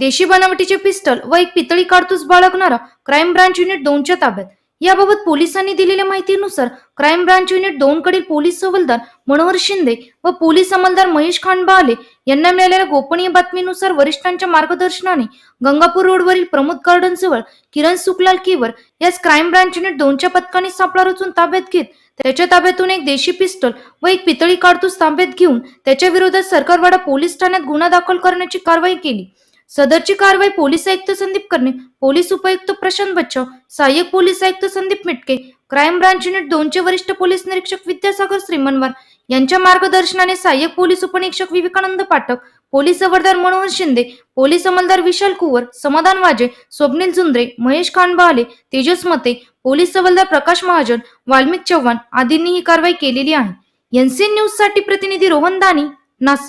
देशी बनावटीचे पिस्टल व एक पितळी कारतूस बाळगणारा क्राईम ब्रांच युनिट दोनच्या ताब्यात. याबाबत पोलिसांनी दिलेल्या माहितीनुसार क्राईम ब्रांच युनिट दोन कडील पोलीस हवालदार मनोहर शिंदे व पोलीस अंमलदार महेश खांडबाले यांना मिळालेल्या गोपनीय बातमीनुसार वरिष्ठांच्या मार्गदर्शनाने गंगापूर रोडवरील प्रमोद गार्डन जवळ किरण सुकलाल किवर याच क्राईम ब्रांच युनिट दोनच्या पथकाने सापळा रचून ताब्यात घेत त्याच्या ताब्यातून एक देशी पिस्टल व एक पितळी कारतूस ताब्यात घेऊन त्याच्या विरोधात सरकारवाडा पोलीस ठाण्यात गुन्हा दाखल करण्याची कारवाई केली. सदरची कारवाई पोलीस आयुक्त संदीप कर्णे पोलीस उपायुक्त प्रशांत बच्चाव सहाय्यक पोलीस आयुक्त Sandeep Mitke crime branch unit दोनचे वरिष्ठ पोलीस निरीक्षक विद्यासागर श्रीमनवार यांच्या मार्गदर्शनाने सहाय्यक पोलीस उपनिरीक्षक विवेकानंद पाठक पोलीस हवालदार मनोहर शिंदे पोलीस अंमलदार विशाल कुवर समाधान वाजे स्वप्नील झुंद्रे महेश खानबाले तेजस मते पोलीस हवालदार प्रकाश महाजन वाल्मिक चव्हाण आदींनी ही कारवाई केलेली आहे. एनसीएन न्यूजसाठी प्रतिनिधी रोहन दानी नाशिक.